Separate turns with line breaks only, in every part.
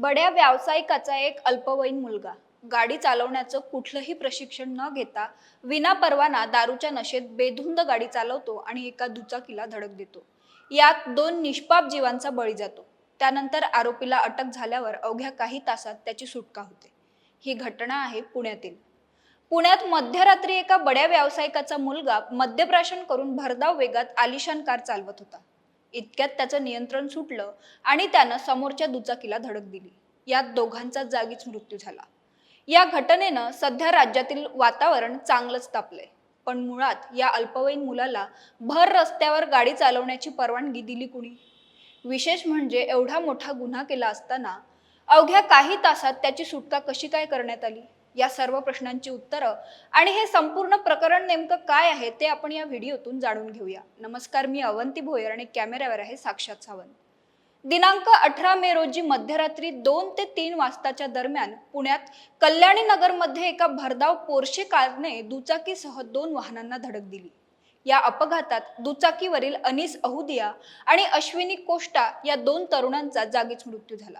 बड्या व्यावसायिकाचा एक अल्पवयीन मुलगा. गाडी चालवण्याचं कुठलंही प्रशिक्षण न घेता विना परवाना दारूच्या नशेत बेधुंद गाडी चालवतो आणि एका दुचाकीला धडक देतो. यात दोन निष्पाप जीवांचा बळी जातो. त्यानंतर आरोपीला अटक झाल्यावर अवघ्या काही तासात त्याची सुटका होते. ही घटना आहे पुण्यातील. पुण्यात मध्यरात्री एका बड्या व्यावसायिकाचा मुलगा मद्यप्राशन करून भरधाव वेगात आलिशान कार चालवत होता. इतक्यात त्याचं नियंत्रण सुटलं आणि त्यानं समोरच्या दुचाकीला धडक दिली. यात दोघांचा जागीच मृत्यू झाला. या घटनेनं सध्या राज्यातील वातावरण चांगलंच तापलंय. पण मुळात या अल्पवयीन मुलाला भर रस्त्यावर गाडी चालवण्याची परवानगी दिली कुणी? विशेष म्हणजे एवढा मोठा गुन्हा केला असताना अवघ्या काही तासात त्याची सुटका कशी काय करण्यात आली? या सर्व प्रश्नांची उत्तरं. आणि हे संपूर्ण प्रकरण नेमकं काय आहे ते आपण या व्हिडिओतून जाणून घेऊया. नमस्कार मी अवंती भोयर आणि कॅमेऱ्यावर आहे साक्षात सावंत. दिनांक अठरा मे रोजी मध्यरात्री दोन ते तीन वाजताच्या दरम्यान पुण्यात कल्याणी नगरमध्ये एका भरधाव पोर्शे कारने दुचाकीसह दोन वाहनांना धडक दिली. या अपघातात दुचाकीवरील अनिस अहुदिया आणि अश्विनी कोष्टा या दोन तरुणांचा जागीच मृत्यू झाला.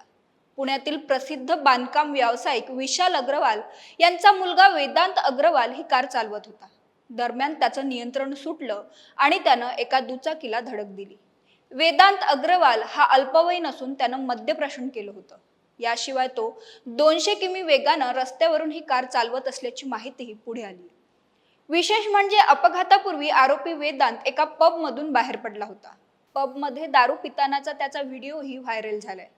पुण्यातील प्रसिद्ध बांधकाम व्यावसायिक विशाल अग्रवाल यांचा मुलगा वेदांत अग्रवाल ही कार चालवत होता. दरम्यान त्याचं नियंत्रण सुटलं आणि त्यानं एका दुचाकीला धडक दिली. वेदांत अग्रवाल हा अल्पवयीन असून त्यानं मद्यप्राशन केलं होतं. याशिवाय तो दोनशे किमी वेगानं रस्त्यावरून ही कार चालवत असल्याची माहितीही पुढे आली. विशेष म्हणजे अपघातापूर्वी आरोपी वेदांत एका पबमधून बाहेर पडला होता. पबमध्ये दारू पितानाचा त्याचा व्हिडिओही व्हायरल झालाय.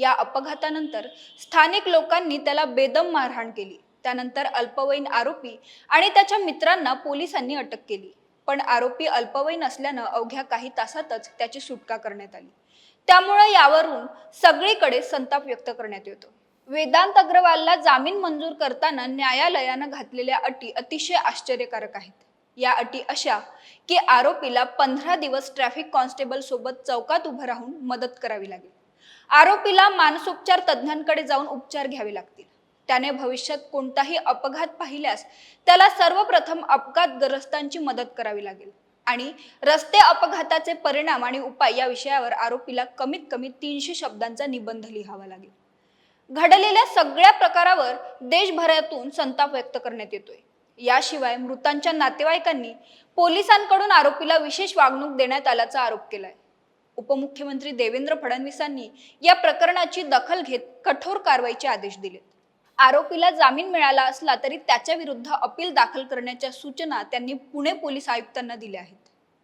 या अपघातानंतर स्थानिक लोकांनी त्याला बेदम मारहाण केली. त्यानंतर अल्पवयीन आरोपी आणि त्याच्या मित्रांना पोलिसांनी अटक केली. पण आरोपी अल्पवयीन असल्यानं अवघ्या काही तासातच त्याची सुटका करण्यात आली. त्यामुळे यावरून सगळीकडे संताप व्यक्त करण्यात येतो. वेदांत अग्रवालला जामीन मंजूर करताना न्यायालयानं घातलेल्या अटी अतिशय आश्चर्यकारक आहेत. या अटी अशा की आरोपीला पंधरा दिवस ट्रॅफिक कॉन्स्टेबल सोबत चौकात उभं राहून मदत करावी लागेल. आरोपीला मानसोपचार तज्ज्ञांकडे जाऊन उपचार घ्यावे लागतील. त्याने भविष्यात कोणताही अपघात पाहिल्यास त्याला सर्वप्रथम अपघातग्रस्तांची मदत करावी लागेल. आणि रस्ते अपघाताचे परिणाम आणि उपाय या विषयावर आरोपीला कमीत कमी तीनशे शब्दांचा निबंध लिहावा लागेल. घडलेल्या सगळ्या प्रकारावर देशभरातून संताप व्यक्त करण्यात येतोय. याशिवाय मृतांच्या नातेवाईकांनी पोलिसांकडून आरोपीला विशेष वागणूक देण्यात आल्याचा आरोप केलाय. उपमुख्यमंत्री देवेंद्र फडणवीसांनी या प्रकरणाची दखल घेत कठोर कारवाईचे आदेश दिलेत. आरोपीला जामीन मिळाला असला तरी त्याच्या विरुद्ध अपील दाखल करण्याच्या सूचना त्यांनी पुणे पोलीस आयुक्तांना दिल्या आहेत.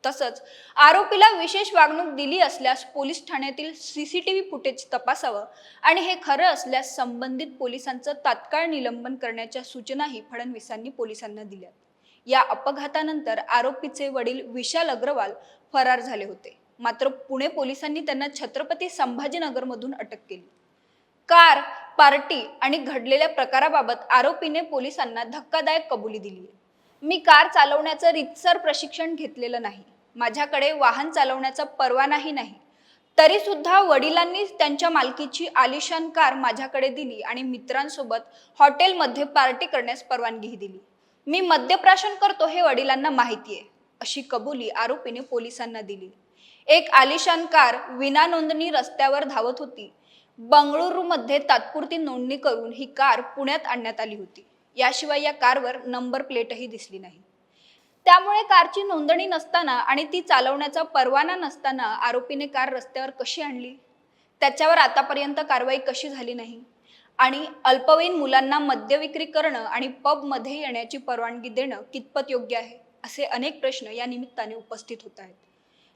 तसंच आरोपीला विशेष वागणूक दिली असल्यास पोलीस ठाण्यातील सीसीटीव्ही फुटेज तपासावं आणि हे खरं असल्यास संबंधित पोलिसांचं तात्काळ निलंबन करण्याच्या सूचनाही फडणवीसांनी पोलिसांना दिल्या या अपघातानंतर आरोपीचे वडील विशाल अग्रवाल फरार झाले होते. मात्र पुणे पोलिसांनी त्यांना छत्रपती संभाजीनगरमधून अटक केली. कार पार्टी आणि घडलेल्या प्रकाराबाबत आरोपीने पोलिसांना धक्कादायक कबुली दिली आहे. मी कार चालवण्याचं रितसर प्रशिक्षण घेतलेलं नाही. माझ्याकडे वाहन चालवण्याचा परवानाही नाही तरी सुद्धा वडिलांनी त्यांच्या मालकीची आलिशान कार माझ्याकडे दिली आणि मित्रांसोबत हॉटेलमध्ये पार्टी करण्यास परवानगीही दिली. मी मद्यप्राशन करतो हे वडिलांना माहिती आहे अशी कबुली आरोपीने पोलिसांना दिली. एक आलिशान कार विना नोंदणी रस्त्यावर धावत होती. बंगळुरूमध्ये तात्पुरती नोंदणी करून ही कार पुण्यात आणण्यात आली होती. याशिवाय या कारवर नंबर प्लेटही दिसली नाही. त्यामुळे कारची नोंदणी नसताना आणि ती चालवण्याचा परवाना नसताना आरोपीने कार रस्त्यावर कशी आणली? त्याच्यावर आतापर्यंत कारवाई कशी झाली नाही? आणि अल्पवयीन मुलांना मद्यविक्री करणं आणि पबमध्ये येण्याची परवानगी देणं कितपत योग्य आहे? असे अनेक प्रश्न या निमित्ताने उपस्थित होत आहेत.